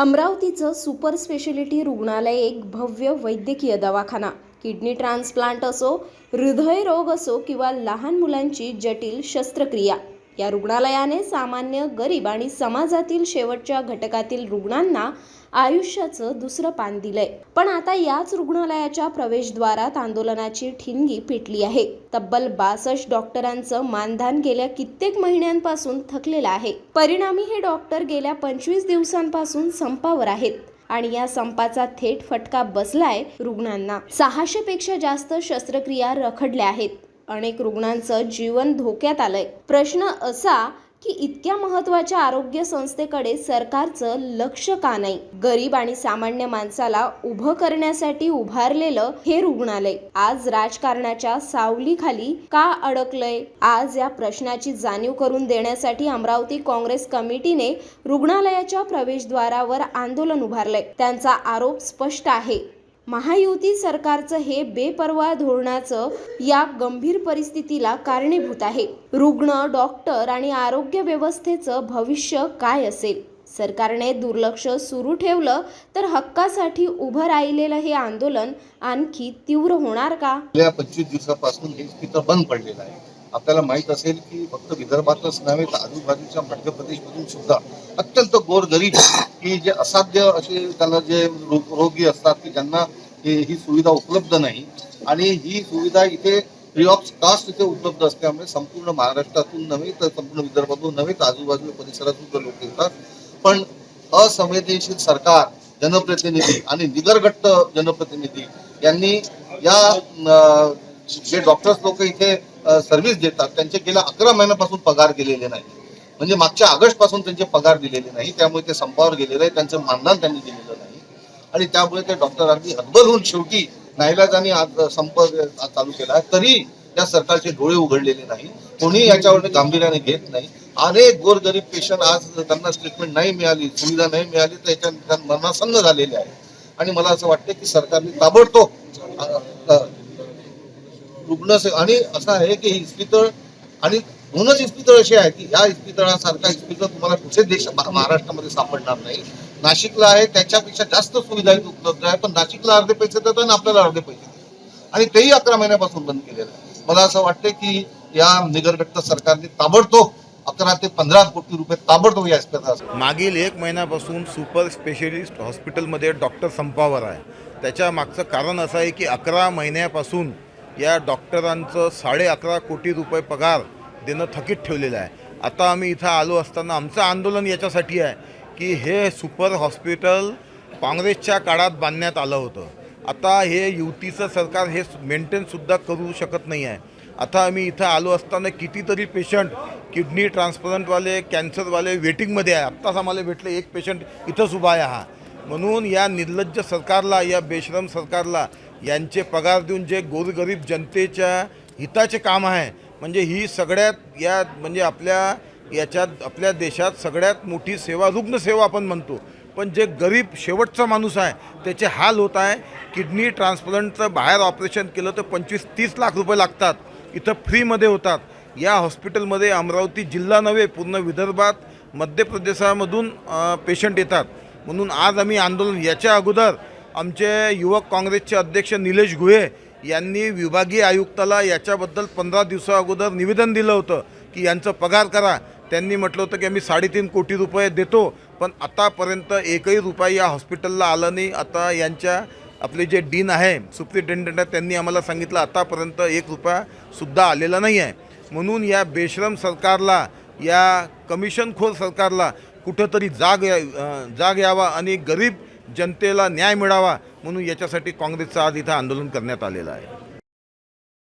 अमरावतीचं super speciality रुग्णालय एक भव्य वैद्यकीय दवाखाना. किडनी ट्रान्सप्लांट असो हृदयरोग असो किंवा लहान मुलांची जटिल शस्त्रक्रिया. या रुग्णालयाने सामान्य गरीब आणि समाजातील शेवटच्या घटकातील रुग्णांना आयुष्याचं दुसरं पान दिलंय. पण आता याच रुग्णालयाच्या प्रवेशद्वारात आंदोलनाची ठिणगी पेटली आहे. तब्बल बासष्ट डॉक्टरांचं मानधन गेल्या कित्येक महिन्यांपासून थकलेलं आहे. परिणामी हे डॉक्टर गेल्या पंचवीस दिवसांपासून संपावर आहेत आणि या संपाचा थेट फटका बसलाय रुग्णांना. सहाशे पेक्षा जास्त शस्त्रक्रिया रखडल्या आहेत. अनेक रुग्णांचं जीवन धोक्यात आलंय. प्रश्न असा की इतक्या महत्त्वाच्या आरोग्य संस्थेकडे सरकारचं लक्ष का नाही? गरीब आणि सामान्य माणसाला उभं करण्यासाठी उभारलेलं हे रुग्णालय आज राजकारणाच्या सावलीखाली का अडकलंय? आज या प्रश्नाची जाणीव करून देण्यासाठी अमरावती काँग्रेस कमिटीने रुग्णालयाच्या प्रवेशद्वारावर आंदोलन उभारलंय. त्यांचा आरोप स्पष्ट आहे. महायुती सरकारचं हे बेपर्वा धोरणाचं या गंभीर परिस्थितीला कारणीभूत आहे. रुग्ण डॉक्टर आणि आरोग्य व्यवस्थेचं भविष्य काय असेल? सरकारने दुर्लक्ष सुरू ठेवलं तर हक्कासाठी उभं राहिलेलं हे आंदोलन आणखी तीव्र होणार का? गेल्या पंचवीस दिवसापासून हे इस्पितळ बंद पडलेलं आहे. आपल्याला माहीत असेल की फक्त विदर्भातच नव्हे तर आजूबाजूच्या मध्य प्रदेशमधून सुद्धा अत्यंत गोरगरीब की जे असाध्य असे त्याला जे रोगी असतात की ज्यांना ही सुविधा उपलब्ध नाही. आणि ही सुविधा इथे फ्री ऑफ कास्ट इथे उपलब्ध असल्यामुळे संपूर्ण महाराष्ट्रातून नव्हे तर संपूर्ण विदर्भातून नव्हे तर आजूबाजूच्या परिसरातून सुद्धा लोक येतात. पण असंवेदनशील सरकार जनप्रतिनिधी आणि निगरगट्ट जनप्रतिनिधी यांनी या जे डॉक्टर्स लोक इथे सर्व्हिस देतात. त्यांचे गेल्या अकरा महिन्यापासून पगार गेलेले नाही. म्हणजे मागच्या ऑगस्टपासून त्यांचे पगार दिलेले नाही. त्यामुळे ते संपावर गेलेले आहे. त्यांचं मानधन त्यांनी दिलेलं नाही. आणि त्यामुळे ते डॉक्टरांनी हतबल होऊन शेवटी नाईलाजाने आज संप चालू केला आहे. तरी या सरकारचे डोळे उघडलेले नाही. कोणी याच्यावर गांभीर्याने घेत नाही. अनेक गोरगरीब पेशंट आज त्यांना ट्रीटमेंट नाही मिळाली सुविधा नाही मिळाली तर याच्या मरणासन्न झालेले आहे आणि मला असं वाटतं की सरकारने ताबडतोब रुग्ण आणि असं आहे की इस्पितळ आणि दोनच इस्पितळ असे आहे की या इस्पितळासारखा इस्पितळ तुम्हाला कुठे देश महाराष्ट्रामध्ये सापडणार नाही. नाशिकला आहे त्याच्यापेक्षा जास्त सुविधा उपलब्ध आहे पण नाशिकला अर्धे पैसे देतात आणि आपल्याला अर्धे पैसे देतात आणि तेही अकरा महिन्यापासून बंद केलेलं आहे. मला असं वाटतं की या निगरगट्ट सरकारने ताबडतोब अकरा ते पंधरा कोटी रुपये ताबडतोब या इस्पितळासाठी मागील एक महिन्यापासून सुपर स्पेशलिस्ट हॉस्पिटलमध्ये डॉक्टर संपावर आहे. त्याच्या मागचं कारण असं आहे की अकरा महिन्यापासून या डॉक्टरांचं साडे अकरा कोटी रुपये पगार देणं थकीत ठेवलेलं आहे. आता आम्ही इथं आलो असताना आमचं आंदोलन याच्यासाठी आहे की हे सुपर हॉस्पिटल काँग्रेसच्या काळात बांधण्यात आलं होतं. आता हे युतीचं सरकार हे मेंटेनसुद्धा करू शकत नाही आहे. आता आम्ही इथं आलो असताना कितीतरी पेशंट किडनी ट्रान्सप्लांटवाले कॅन्सरवाले वेटिंगमध्ये आहे. आत्ताच आम्हाला भेटले एक पेशंट इथंच उभा आहे हा. म्हणून या निर्लज्ज सरकारला या बेश्रम सरकारला यांचे पगार देऊन जे गोरगरीब जनतेच्या हिताचे काम आहे म्हणजे ही सगळ्यात या म्हणजे आपल्या याच्यात आपल्या देशात सगळ्यात मोठी सेवा रुग्णसेवा आपण म्हणतो. पण जे गरीब शेवटचा माणूस आहे त्याचे हाल होत आहे किडनी ट्रान्सप्लांटचं बाहेर ऑपरेशन केलं तर पंचवीस तीस लाख रुपये लागतात. इथं फ्रीमध्ये होतात. या हॉस्पिटलमध्ये अमरावती जिल्हा नव्हे पूर्ण विदर्भात मध्य प्रदेशामधून पेशंट येतात. म्हणून आज आम्ही आंदोलन याच्या अगोदर आमचे युवक काँग्रेसचे अध्यक्ष निलेश गुहे यांनी विभागीय आयुक्ताला याच्याबद्दल पंधरा दिवसाअगोदर निवेदन दिलं होतं की यांचं पगार करा. त्यांनी म्हटलं होतं की आम्ही साडेतीन कोटी रुपये देतो पण आतापर्यंत एकही रुपया या हॉस्पिटलला आला नाही. आता यांच्या आपले जे डीन आहे सुप्रिटेंडंट आहे त्यांनी आम्हाला सांगितलं आतापर्यंत एक रुपयासुद्धा आलेला नाही आहे म्हणून या बेश्रम सरकारला या कमिशनखोर सरकारला कुठंतरी जाग या जाग यावा आणि गरीब जनतेला न्याय मिळावा म्हणून याच्यासाठी काँग्रेसचं आज इथं आंदोलन करण्यात आलेलं आहे.